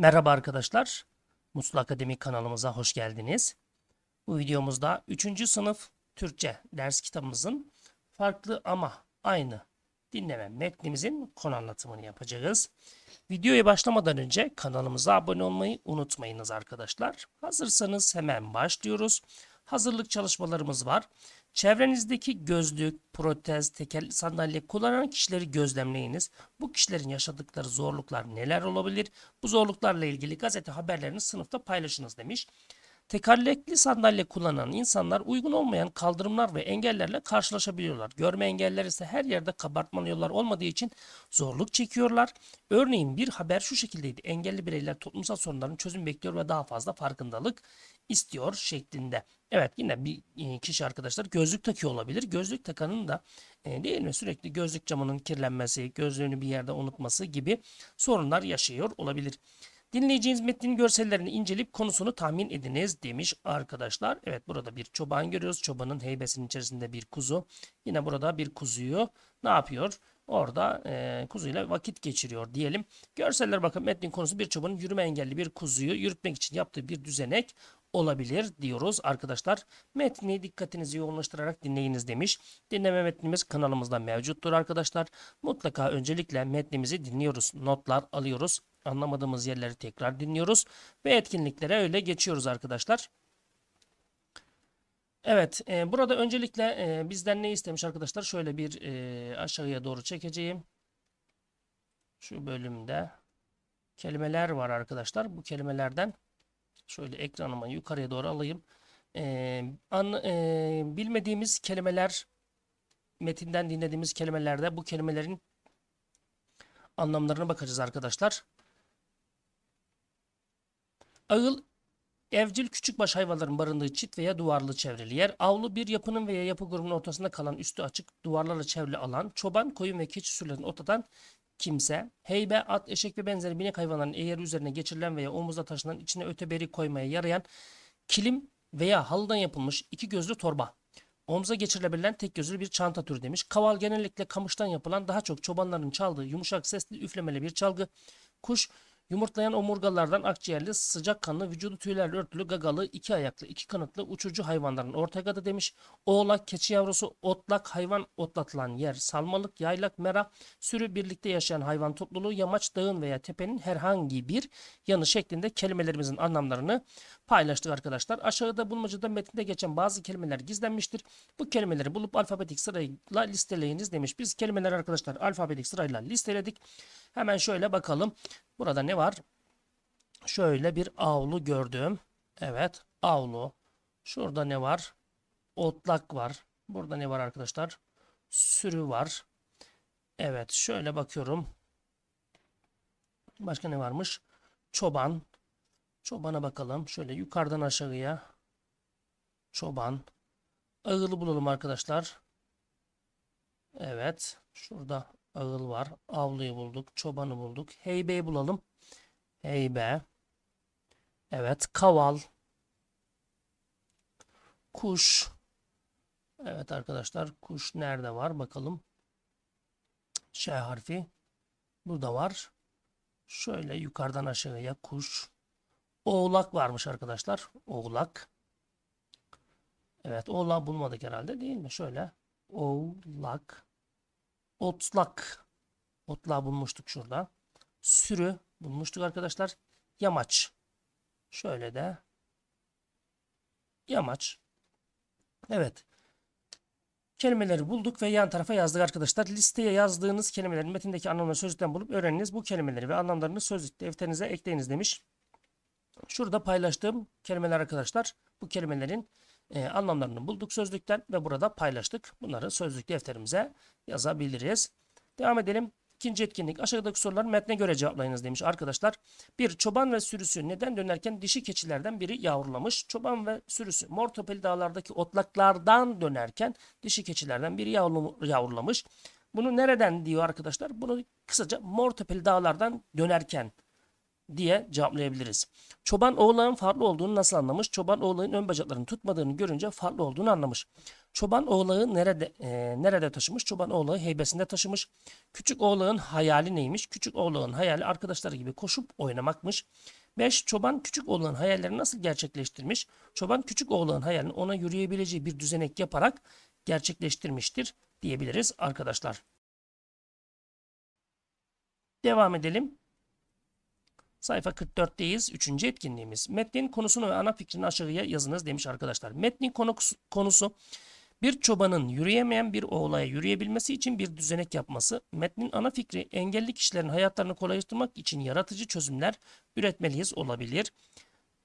Merhaba arkadaşlar. Muslu Akademi kanalımıza hoş geldiniz. Bu videomuzda 3. sınıf Türkçe ders kitabımızın farklı ama aynı dinleme metnimizin konu anlatımını yapacağız. Videoya başlamadan önce kanalımıza abone olmayı unutmayınız arkadaşlar. Hazırsanız hemen başlıyoruz. Hazırlık çalışmalarımız var. Çevrenizdeki gözlük, protez, tekerlekli sandalye kullanan kişileri gözlemleyiniz. Bu kişilerin yaşadıkları zorluklar neler olabilir? Bu zorluklarla ilgili gazete haberlerini sınıfta paylaşınız demiş. Tekerlekli sandalye kullanan insanlar uygun olmayan kaldırımlar ve engellerle karşılaşabiliyorlar. Görme engelleri ise her yerde kabartmalı yollar olmadığı için zorluk çekiyorlar. Örneğin bir haber şu şekildeydi. Engelli bireyler toplumsal sorunların çözüm bekliyor ve daha fazla farkındalık istiyor şeklinde. Evet yine bir e, kişi arkadaşlar gözlük takıyor olabilir. Gözlük takanın da e, değil mi sürekli gözlük camının kirlenmesi, gözlüğünü bir yerde unutması gibi sorunlar yaşıyor olabilir. Dinleyeceğiniz metnin görsellerini inceleyip konusunu tahmin ediniz demiş arkadaşlar. Evet burada bir çoban görüyoruz. Çobanın heybesinin içerisinde bir kuzu. Yine burada bir kuzuyu ne yapıyor? Orada e, kuzuyla vakit geçiriyor diyelim. Görseller bakın metnin konusu bir çobanın yürüme engelli bir kuzuyu yürütmek için yaptığı bir düzenek olabilir diyoruz arkadaşlar. Metni dikkatinizi yoğunlaştırarak dinleyiniz demiş. Dinleme metnimiz kanalımızda mevcuttur arkadaşlar. Mutlaka öncelikle metnimizi dinliyoruz. Notlar alıyoruz. Anlamadığımız yerleri tekrar dinliyoruz. Ve etkinliklere öyle geçiyoruz arkadaşlar. Evet, e, burada öncelikle e, bizden ne istemiş arkadaşlar? Şöyle bir e, aşağıya doğru çekeceğim. Şu bölümde kelimeler var arkadaşlar. Bu kelimelerden şöyle ekranıma yukarıya doğru alayım. E, an, e, bilmediğimiz kelimeler, metinden dinlediğimiz kelimelerde bu kelimelerin anlamlarına bakacağız arkadaşlar. Ağıl Evcil küçükbaş hayvanların barındığı çit veya duvarlı çevrili yer. Avlu bir yapının veya yapı grubunun ortasında kalan üstü açık duvarlarla çevrili alan. Çoban, koyun ve keçi sürülerini otlatan kimse. Heybe, at, eşek ve benzeri binek hayvanların eğeri üzerine geçirilen veya omuzda taşınan içine öteberi koymaya yarayan kilim veya halıdan yapılmış iki gözlü torba. Omza geçirilebilen tek gözlü bir çanta türü demiş. Kaval genellikle kamıştan yapılan daha çok çobanların çaldığı yumuşak sesli üflemeli bir çalgı. Kuş Yumurtlayan omurgalardan akciğerli, sıcakkanlı, vücudu tüylerle örtülü, gagalı, iki ayaklı, iki kanatlı uçucu hayvanların ortak adı demiş. Oğlak, keçi yavrusu, otlak, hayvan otlatılan yer, salmalık, yaylak, mera, sürü birlikte yaşayan hayvan topluluğu, yamaç, dağın veya tepenin herhangi bir yanı şeklinde kelimelerimizin anlamlarını paylaştık arkadaşlar. Aşağıda bulmacada metinde geçen bazı kelimeler gizlenmiştir. Bu kelimeleri bulup alfabetik sırayla listeleyiniz demiş. Biz kelimeleri arkadaşlar alfabetik sırayla listeledik. Hemen şöyle bakalım. Burada ne var? Şöyle bir avlu gördüm. Evet avlu. Şurada ne var? Otlak var. Burada ne var arkadaşlar? Sürü var. Evet şöyle bakıyorum. Başka ne varmış? Çoban. Çobana bakalım. Şöyle yukarıdan aşağıya. Çoban. Ağılı bulalım arkadaşlar. Evet. Şurada ağıl var. Avluyu bulduk. Çobanı bulduk. Heybeyi bulalım. Heybe. Evet. Kaval. Kuş. Evet arkadaşlar. Kuş nerede var? Bakalım. Ş harfi. Burada var. Şöyle yukarıdan aşağıya kuş. Oğlak varmış arkadaşlar. Oğlak. Evet. Oğlak bulmadık herhalde değil mi? Şöyle. Oğlak. Otlak. Otlağı bulmuştuk şurada. Sürü bulmuştuk arkadaşlar. Yamaç. Şöyle de. Yamaç. Evet. Kelimeleri bulduk ve yan tarafa yazdık arkadaşlar. Listeye yazdığınız kelimelerin metindeki anlamları sözlükten bulup öğreniniz. Bu kelimeleri ve anlamlarını sözlük defterinize ekleyiniz demiş. Şurada paylaştığım kelimeler arkadaşlar. Bu kelimelerin e, anlamlarını bulduk sözlükten ve burada paylaştık. Bunları sözlük defterimize yazabiliriz. Devam edelim. İkinci etkinlik aşağıdaki soruları metne göre cevaplayınız demiş arkadaşlar. Bir çoban ve sürüsü neden dönerken dişi keçilerden biri yavrulamış. Çoban ve sürüsü Mortopeli dağlardaki otlaklardan dönerken dişi keçilerden biri yavru- yavrulamış. Bunu nereden diyor arkadaşlar? Bunu kısaca Mortopeli dağlardan dönerken diye cevaplayabiliriz. Çoban oğlağın farklı olduğunu nasıl anlamış? Çoban oğlağın ön bacaklarını tutmadığını görünce farklı olduğunu anlamış. Çoban oğlağı nerede e, nerede taşımış? Çoban oğlağı heybesinde taşımış. Küçük oğlağın hayali neymiş? Küçük oğlağın hayali arkadaşları gibi koşup oynamakmış. 5. Çoban küçük oğlağın hayallerini nasıl gerçekleştirmiş? Çoban küçük oğlağın hayalini ona yürüyebileceği bir düzenek yaparak gerçekleştirmiştir diyebiliriz arkadaşlar. Devam edelim. Sayfa 44'teyiz. Üçüncü etkinliğimiz. Metnin konusunu ve ana fikrini aşağıya yazınız demiş arkadaşlar. Metnin konusu, bir çobanın yürüyemeyen bir oğlaya yürüyebilmesi için bir düzenek yapması. Metnin ana fikri engelli kişilerin hayatlarını kolaylaştırmak için yaratıcı çözümler üretmeliyiz olabilir.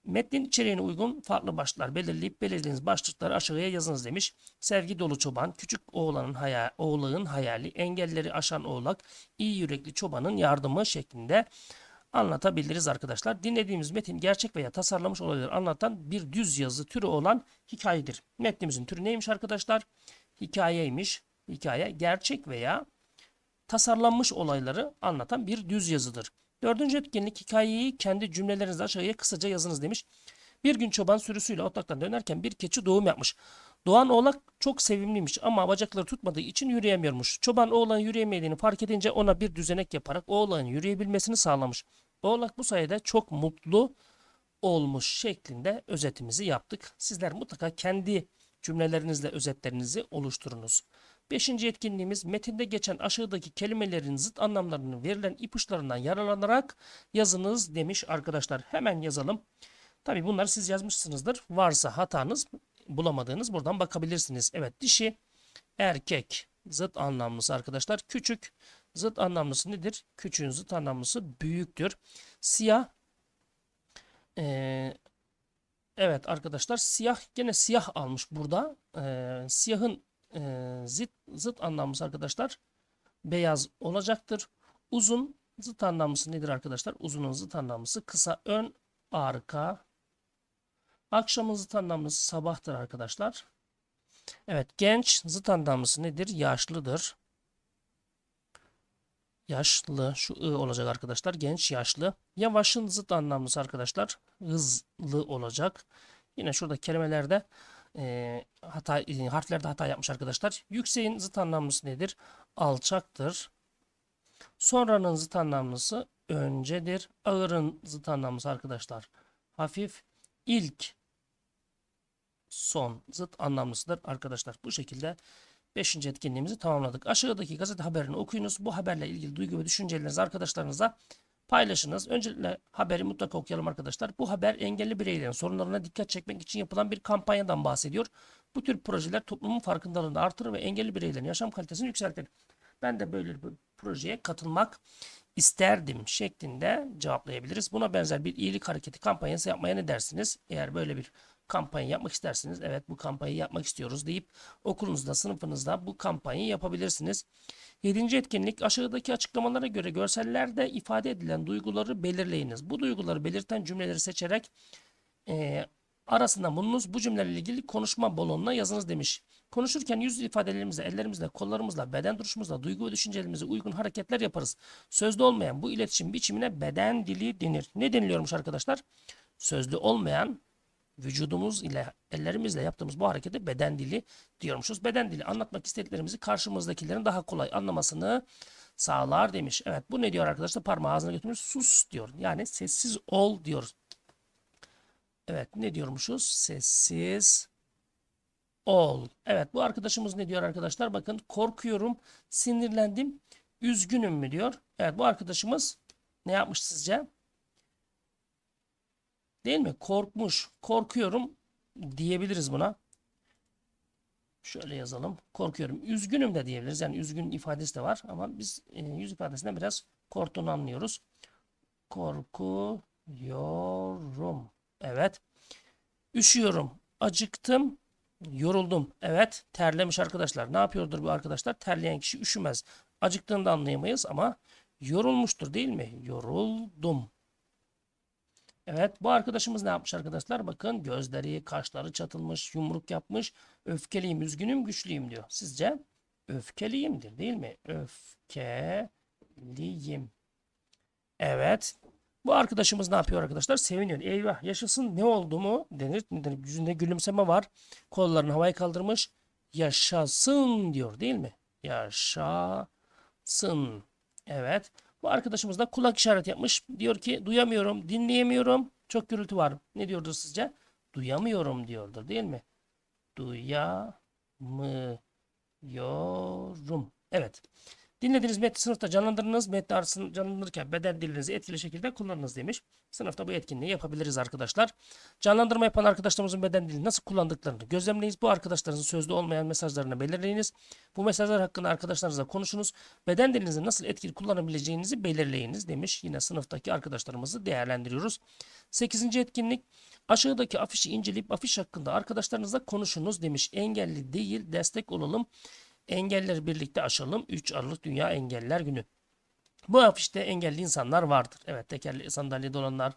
Metnin içeriğine uygun farklı başlıklar belirleyip belirlediğiniz başlıkları aşağıya yazınız demiş. Sevgi dolu çoban, küçük oğlanın hayal, oğlağın hayali, engelleri aşan oğlak, iyi yürekli çobanın yardımı şeklinde anlatabiliriz arkadaşlar. Dinlediğimiz metin gerçek veya tasarlamış olayları anlatan bir düz yazı türü olan hikayedir. Metnimizin türü neymiş arkadaşlar? Hikayeymiş. Hikaye gerçek veya tasarlanmış olayları anlatan bir düz yazıdır. Dördüncü etkinlik hikayeyi kendi cümlelerinizde aşağıya kısaca yazınız demiş. Bir gün çoban sürüsüyle otlaktan dönerken bir keçi doğum yapmış. Doğan oğlak çok sevimliymiş ama bacakları tutmadığı için yürüyemiyormuş. Çoban oğlanın yürüyemediğini fark edince ona bir düzenek yaparak oğlanın yürüyebilmesini sağlamış. Oğlak bu sayede çok mutlu olmuş şeklinde özetimizi yaptık. Sizler mutlaka kendi cümlelerinizle özetlerinizi oluşturunuz. Beşinci etkinliğimiz metinde geçen aşağıdaki kelimelerin zıt anlamlarının verilen ipuçlarından yararlanarak yazınız demiş arkadaşlar. Hemen yazalım. Tabi bunları siz yazmışsınızdır. Varsa hatanız bulamadığınız buradan bakabilirsiniz. Evet dişi erkek zıt anlamlısı arkadaşlar. Küçük zıt anlamlısı nedir? Küçüğün zıt anlamlısı büyüktür. Siyah ee, evet arkadaşlar siyah gene siyah almış burada. Ee, siyahın e, zıt, zıt anlamlısı arkadaşlar beyaz olacaktır. Uzun zıt anlamlısı nedir arkadaşlar? Uzunun zıt anlamlısı kısa ön arka. Akşamın zıt anlamlısı sabahtır arkadaşlar. Evet genç zıt anlamlısı nedir? Yaşlıdır. Yaşlı şu ı olacak arkadaşlar. Genç yaşlı. Yavaşın zıt anlamlısı arkadaşlar hızlı olacak. Yine şurada kelimelerde e, hata e, harflerde hata yapmış arkadaşlar. Yükseğin zıt anlamlısı nedir? Alçaktır. Sonranın zıt anlamlısı öncedir. Ağırın zıt anlamlısı arkadaşlar hafif. İlk son zıt anlamlısıdır arkadaşlar. Bu şekilde 5. etkinliğimizi tamamladık. Aşağıdaki gazete haberini okuyunuz. Bu haberle ilgili duygu ve düşüncelerinizi arkadaşlarınıza paylaşınız. Öncelikle haberi mutlaka okuyalım arkadaşlar. Bu haber engelli bireylerin sorunlarına dikkat çekmek için yapılan bir kampanyadan bahsediyor. Bu tür projeler toplumun farkındalığını artırır ve engelli bireylerin yaşam kalitesini yükseltir. Ben de böyle bir projeye katılmak isterdim şeklinde cevaplayabiliriz. Buna benzer bir iyilik hareketi kampanyası yapmaya ne dersiniz? Eğer böyle bir kampanya yapmak isterseniz evet bu kampanyayı yapmak istiyoruz deyip okulunuzda sınıfınızda bu kampanyayı yapabilirsiniz. Yedinci etkinlik aşağıdaki açıklamalara göre görsellerde ifade edilen duyguları belirleyiniz. Bu duyguları belirten cümleleri seçerek e, arasından bulunuz. Bu cümlelerle ilgili konuşma balonuna yazınız demiş. Konuşurken yüz ifadelerimizle, ellerimizle, kollarımızla, beden duruşumuzla, duygu ve düşüncelerimize uygun hareketler yaparız. Sözlü olmayan bu iletişim biçimine beden dili denir. Ne deniliyormuş arkadaşlar? Sözlü olmayan vücudumuz ile ellerimizle yaptığımız bu harekete beden dili diyormuşuz. Beden dili anlatmak istediklerimizi karşımızdakilerin daha kolay anlamasını sağlar demiş. Evet bu ne diyor arkadaşlar? Parmağı ağzına götürmüş sus diyor. Yani sessiz ol diyoruz. Evet ne diyormuşuz? Sessiz ol. Evet bu arkadaşımız ne diyor arkadaşlar? Bakın korkuyorum, sinirlendim, üzgünüm mü diyor. Evet bu arkadaşımız ne yapmış sizce? Değil mi? Korkmuş. Korkuyorum diyebiliriz buna. Şöyle yazalım. Korkuyorum. Üzgünüm de diyebiliriz. Yani üzgün ifadesi de var ama biz e, yüz ifadesinden biraz korktuğunu anlıyoruz. Korkuyorum. Evet. Üşüyorum. Acıktım. Yoruldum. Evet. Terlemiş arkadaşlar. Ne yapıyordur bu arkadaşlar? Terleyen kişi üşümez. Acıktığını da anlayamayız ama yorulmuştur değil mi? Yoruldum. Evet bu arkadaşımız ne yapmış arkadaşlar? Bakın gözleri, kaşları çatılmış, yumruk yapmış. Öfkeliyim, üzgünüm, güçlüyüm diyor. Sizce? Öfkeliyimdir değil mi? Öfkeliyim. Evet. Bu arkadaşımız ne yapıyor arkadaşlar? Seviniyor. Eyvah yaşasın ne oldu mu denir. Yüzünde gülümseme var. Kollarını havaya kaldırmış. Yaşasın diyor değil mi? Yaşasın. Evet. Bu arkadaşımız da kulak işareti yapmış. Diyor ki duyamıyorum, dinleyemiyorum. Çok gürültü var. Ne diyordur sizce? Duyamıyorum diyordur değil mi? Duyamıyorum. Evet. Dinlediğiniz metni sınıfta canlandırınız. Metni arasını canlandırırken beden dilinizi etkili şekilde kullanınız demiş. Sınıfta bu etkinliği yapabiliriz arkadaşlar. Canlandırma yapan arkadaşlarımızın beden dilini nasıl kullandıklarını gözlemleyiniz. Bu arkadaşlarınızın sözlü olmayan mesajlarını belirleyiniz. Bu mesajlar hakkında arkadaşlarınızla konuşunuz. Beden dilinizi nasıl etkili kullanabileceğinizi belirleyiniz demiş. Yine sınıftaki arkadaşlarımızı değerlendiriyoruz. 8. etkinlik aşağıdaki afişi inceleyip afiş hakkında arkadaşlarınızla konuşunuz demiş. Engelli değil destek olalım. Engelleri birlikte aşalım. 3 Aralık Dünya Engelliler Günü. Bu afişte engelli insanlar vardır. Evet tekerlekli sandalyede olanlar,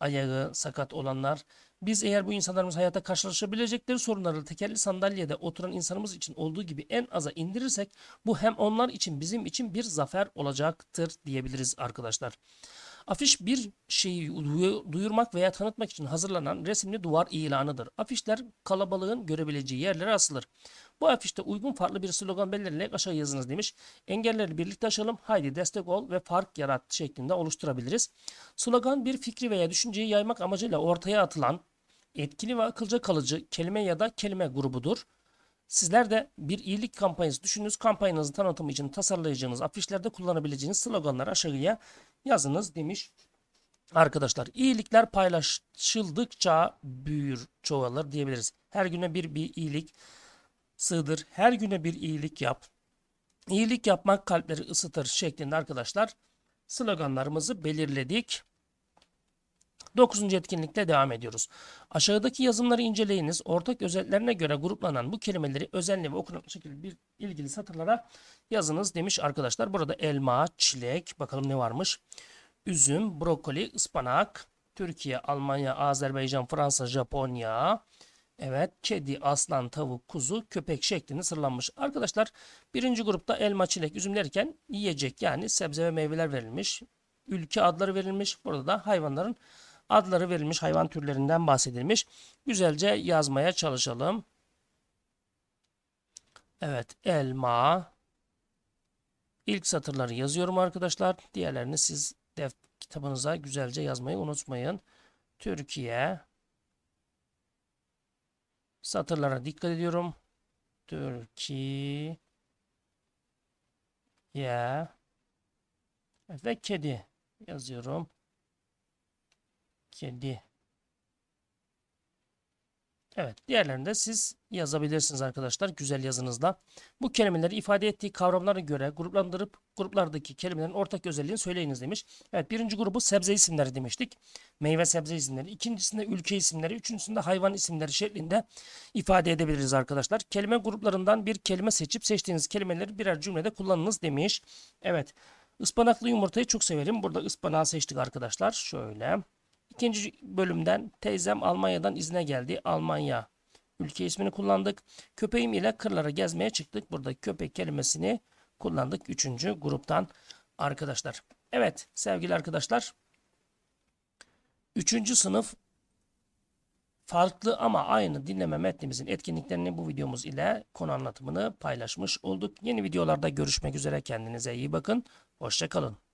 ayağı sakat olanlar. Biz eğer bu insanlarımız hayata karşılaşabilecekleri sorunları tekerlekli sandalyede oturan insanımız için olduğu gibi en aza indirirsek bu hem onlar için bizim için bir zafer olacaktır diyebiliriz arkadaşlar. Afiş bir şeyi duyu- duyurmak veya tanıtmak için hazırlanan resimli duvar ilanıdır. Afişler kalabalığın görebileceği yerlere asılır. Bu afişte uygun farklı bir slogan belirleyerek aşağı yazınız demiş. Engelleri birlikte aşalım, haydi destek ol ve fark yarat şeklinde oluşturabiliriz. Slogan bir fikri veya düşünceyi yaymak amacıyla ortaya atılan etkili ve akılca kalıcı kelime ya da kelime grubudur. Sizler de bir iyilik kampanyası düşününüz. Kampanyanızın tanıtımı için tasarlayacağınız afişlerde kullanabileceğiniz sloganları aşağıya yazınız demiş. Arkadaşlar iyilikler paylaşıldıkça büyür, çoğalır diyebiliriz. Her güne bir bir iyilik sığdır. Her güne bir iyilik yap. İyilik yapmak kalpleri ısıtır şeklinde arkadaşlar sloganlarımızı belirledik. 9. etkinlikle devam ediyoruz. Aşağıdaki yazımları inceleyiniz. Ortak özelliklerine göre gruplanan bu kelimeleri özenli ve okunaklı şekilde bir ilgili satırlara yazınız demiş arkadaşlar. Burada elma, çilek, bakalım ne varmış? Üzüm, brokoli, ıspanak, Türkiye, Almanya, Azerbaycan, Fransa, Japonya, Evet, kedi, aslan, tavuk, kuzu, köpek şeklinde sırlanmış. Arkadaşlar birinci grupta elma, çilek, üzüm derken yiyecek yani sebze ve meyveler verilmiş. Ülke adları verilmiş. Burada da hayvanların adları verilmiş. Hayvan türlerinden bahsedilmiş. Güzelce yazmaya çalışalım. Evet, elma. İlk satırları yazıyorum arkadaşlar. Diğerlerini siz def kitabınıza güzelce yazmayı unutmayın. Türkiye. Satırlara dikkat ediyorum. Türkiye. Ve kedi yazıyorum. Kedi. Evet, diğerlerini de siz yazabilirsiniz arkadaşlar güzel yazınızla. Bu kelimeleri ifade ettiği kavramlara göre gruplandırıp gruplardaki kelimelerin ortak özelliğini söyleyiniz demiş. Evet, birinci grubu sebze isimleri demiştik. Meyve sebze isimleri. İkincisinde ülke isimleri. Üçüncüsünde hayvan isimleri şeklinde ifade edebiliriz arkadaşlar. Kelime gruplarından bir kelime seçip seçtiğiniz kelimeleri birer cümlede kullanınız demiş. Evet, ıspanaklı yumurtayı çok severim. Burada ıspanağı seçtik arkadaşlar. Şöyle. İkinci bölümden teyzem Almanya'dan izne geldi. Almanya ülke ismini kullandık. Köpeğim ile kırlara gezmeye çıktık. Burada köpek kelimesini kullandık. Üçüncü gruptan arkadaşlar. Evet sevgili arkadaşlar. Üçüncü sınıf farklı ama aynı dinleme metnimizin etkinliklerini bu videomuz ile konu anlatımını paylaşmış olduk. Yeni videolarda görüşmek üzere. Kendinize iyi bakın. Hoşçakalın.